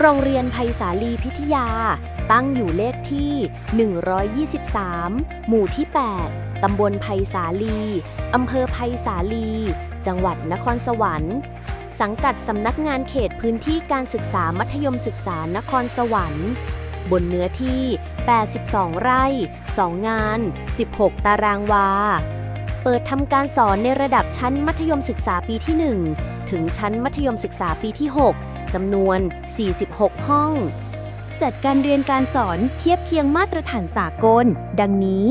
โรงเรียนไพศาลีพิทยา ตั้งอยู่เลขที่ 123 หมู่ที่ 8 ตำบลไพศาลี อำเภอไพศาลี จังหวัดนครสวรรค์ สังกัดสำนักงานเขตพื้นที่การศึกษามัธยมศึกษานครสวรรค์ บนเนื้อที่ 82 ไร่ 2 งาน 16 ตารางวา เปิดทำการสอนในระดับชั้นมัธยมศึกษาปีที่ 1 ถึงชั้นมัธยมศึกษาปีที่ 6 จำนวน 46 ห้อง จัดการเรียนการสอนเทียบเคียงมาตรฐานสากล ดังนี้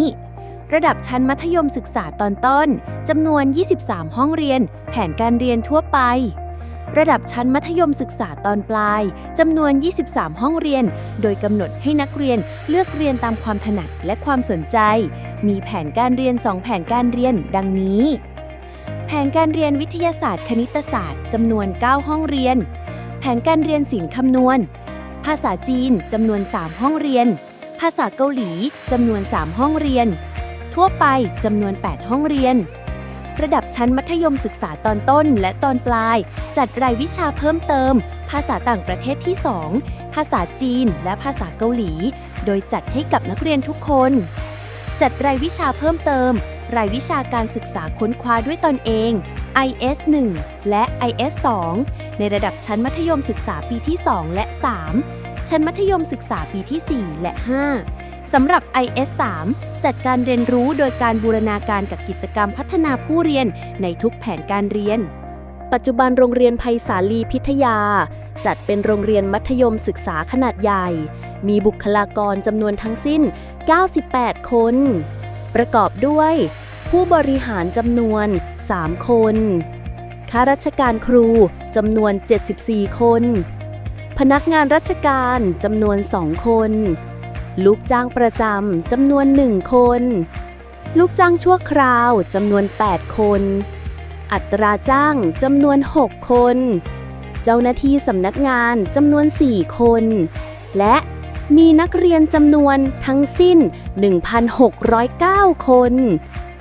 ระดับชั้นมัธยมศึกษาตอนต้นจำนวน 23 ห้องเรียน แผนการเรียนทั่วไป ระดับชั้นมัธยมศึกษาตอนปลายจำนวน 23 ห้องเรียน โดยกำหนดให้นักเรียนเลือกเรียนตามความถนัดและความสนใจ มีแผนการเรียน 2 แผนการเรียน ดังนี้แผนการเรียนวิทยาศาสตร์คณิตศาสตร์จำนวน 9 ห้องเรียน แผนการเรียนศิลป์คำนวณ ภาษาจีนจำนวน 3 ห้องเรียน ภาษาเกาหลีจำนวน 3 ห้องเรียน ทั่วไปจำนวน 8 ห้องเรียน ระดับชั้นมัธยมศึกษาตอนต้นและตอนปลาย จัดรายวิชาเพิ่มเติม ภาษาต่างประเทศที่ 2 ภาษาจีนและภาษาเกาหลี โดยจัดให้กับนักเรียนทุกคน จัดรายวิชาเพิ่มเติม รายวิชาการศึกษาค้นคว้าด้วยตนเอง IS 1 และ IS 2 ในระดับชั้นมัธยมศึกษาปีที่ 2 และ 3 ชั้นมัธยมศึกษาปีที่ 4 และ 5 สำหรับ IS 3 จัดการเรียนรู้โดยการบูรณาการกับกิจกรรมพัฒนาผู้เรียนในทุกแผนการเรียน ปัจจุบันโรงเรียนไพศาลีพิทยา จัดเป็นโรงเรียนมัธยมศึกษาขนาดใหญ่ มีบุคลากรจำนวนทั้งสิ้น 98 คน ประกอบด้วย ผู้บริหารจำนวน 3 คนข้าราชการครูจำนวน 74 คน พนักงานราชการจำนวน 2 คน ลูกจ้างประจำจำนวน 1 คน ลูกจ้างชั่วคราวจำนวน 8 คน อัตราจ้างจำนวน 6 คน เจ้าหน้าที่สำนักงานจำนวน 4 คน และมีนักเรียนจำนวนทั้งสิ้น 1,609 คน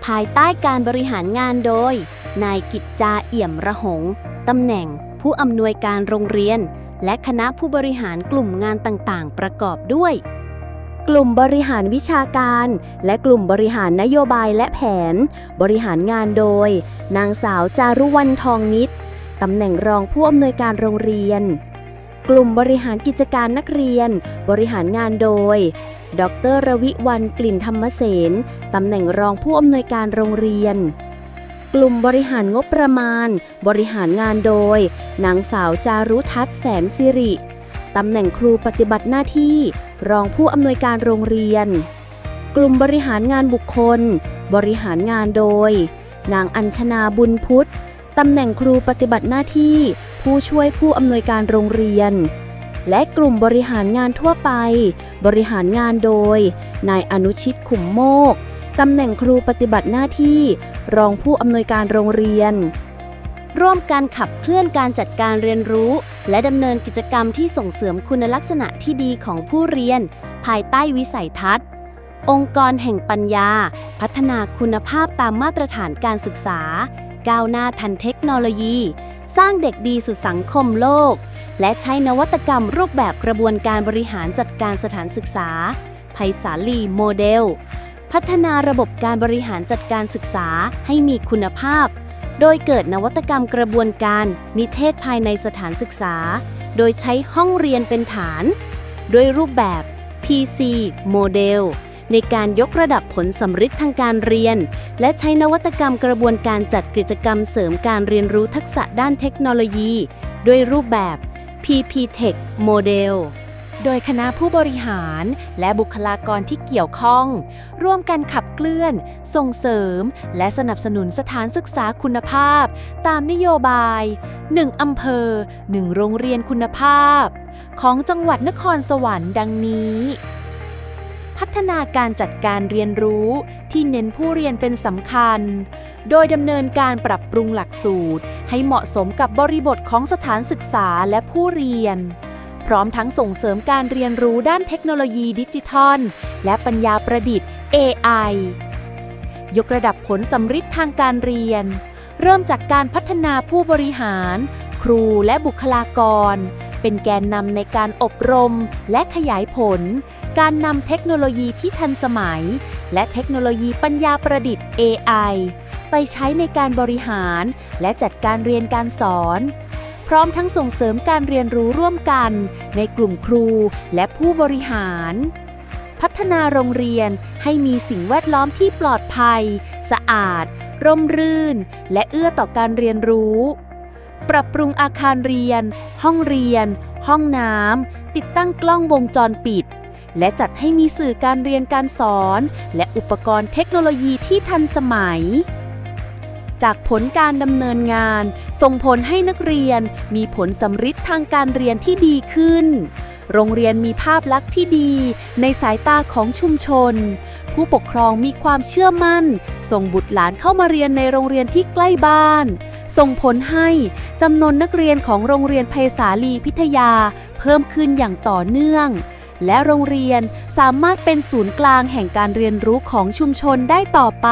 ภายใต้การบริหารงานโดย นายกิจจาเอี่ยมระหงตำแหน่งผู้อำนวยการโรงเรียน และคณะผู้บริหารกลุ่มงานต่างๆ ประกอบด้วย กลุ่มบริหารวิชาการ และกลุ่มบริหารนโยบายและแผน บริหารงานโดย นางสาวจารุวรรณทองนิด ตำแหน่งรองผู้อำนวยการโรงเรียน กลุ่มบริหารกิจการนักเรียน บริหารงานโดย ดรรวิวันกลิ่นธรรมเสนตำแหน่งรองผู้อำนวยการโรงเรียน กลุ่มบริหารงบประมาณ บริหารงานโดย นางสาวจารุทัศน์แสนสิริตำแหน่งครูปฏิบัติหน้าที่ รองผู้อำนวยการโรงเรียน กลุ่มบริหารงานบุคคล บริหารงานโดย นางอัญชนาบุญพุทธ ตำแหน่งครูปฏิบัติหน้าที่ ผู้ช่วยผู้อำนวยการโรงเรียน และกลุ่มบริหารงานทั่วไป บริหารงานโดย นายอนุชิตขุมโมกตำแหน่งครูปฏิบัติหน้าที่ รองผู้อำนวยการโรงเรียน ร่วมการขับเคลื่อนการจัดการเรียนรู้ และดำเนินกิจกรรมที่ส่งเสริมคุณลักษณะที่ดีของผู้เรียน ภายใต้วิสัยทัศน์ องค์กรแห่งปัญญา พัฒนาคุณภาพตามมาตรฐานการศึกษา ก้าวหน้าทันเทคโนโลยี สร้างเด็กดีสู่สังคมโลก และใช้นวัตกรรมรูปแบบกระบวนการบริหารจัดการสถานศึกษาไพศาลีโมเดล พัฒนาระบบการบริหารจัดการศึกษาให้มีคุณภาพ โดยเกิดนวัตกรรมกระบวนการนิเทศภายในสถานศึกษา โดยใช้ห้องเรียนเป็นฐาน ด้วยรูปแบบ PC โมเดล ในการยกระดับผลสำฤทธิ์ทางการเรียน และใช้นวัตกรรมกระบวนการจัดกิจกรรมเสริมการเรียนรู้ทักษะด้านเทคโนโลยี ด้วยรูปแบบ PP Tech โมเดลโดยคณะผู้บริหารและบุคลากรที่เกี่ยวข้อง ร่วมกันขับเคลื่อน ส่งเสริม และสนับสนุนสถานศึกษาคุณภาพ ตามนโยบาย 1 อำเภอ 1 โรงเรียนคุณภาพ ของจังหวัดนครสวรรค์ดังนี้ พัฒนาการจัดการเรียนรู้ที่เน้นผู้เรียนเป็นสำคัญ โดยดำเนินการปรับปรุงหลักสูตร ให้เหมาะสมกับบริบทของสถานศึกษาและผู้เรียน พร้อมทั้งส่งเสริมการเรียนรู้ด้านเทคโนโลยีดิจิทัล และปัญญาประดิษฐ์ AI ยกระดับผลสำฤทธิ์ทางการเรียน เริ่มจากการพัฒนาผู้บริหาร ครูและบุคลากร เป็นแกนนำในการอบรมและขยายผล การนำเทคโนโลยีที่ทันสมัย และเทคโนโลยีปัญญาประดิษฐ์ AI ไปใช้ในการบริหารและจัดการเรียนการสอน พร้อมทั้งส่งเสริมการเรียนรู้ร่วมกัน ในกลุ่มครูและผู้บริหาร พัฒนาโรงเรียนให้มีสิ่งแวดล้อมที่ปลอดภัย สะอาด ร่มรื่น และเอื้อต่อการเรียนรู้ ปรับปรุงอาคารเรียน ห้องเรียน ห้องน้ำ ติดตั้งกล้องวงจรปิด และจัดให้มีสื่อการเรียนการสอน และอุปกรณ์เทคโนโลยีที่ทันสมัย จากผลการดำเนินงาน ส่งผลให้นักเรียนมีผลสำฤทธิ์ทางการเรียนที่ดีขึ้น โรงเรียนมีภาพลักษณ์ที่ดี ในสายตาของชุมชน ผู้ปกครองมีความเชื่อมั่น ส่งบุตรหลานเข้ามาเรียนในโรงเรียนที่ใกล้บ้าน ส่งผลให้จำนวนนักเรียนของโรงเรียนเพศาลีพิทยา เพิ่มขึ้นอย่างต่อเนื่อง และโรงเรียนสามารถเป็นศูนย์กลางแห่งการเรียนรู้ของชุมชนได้ต่อไป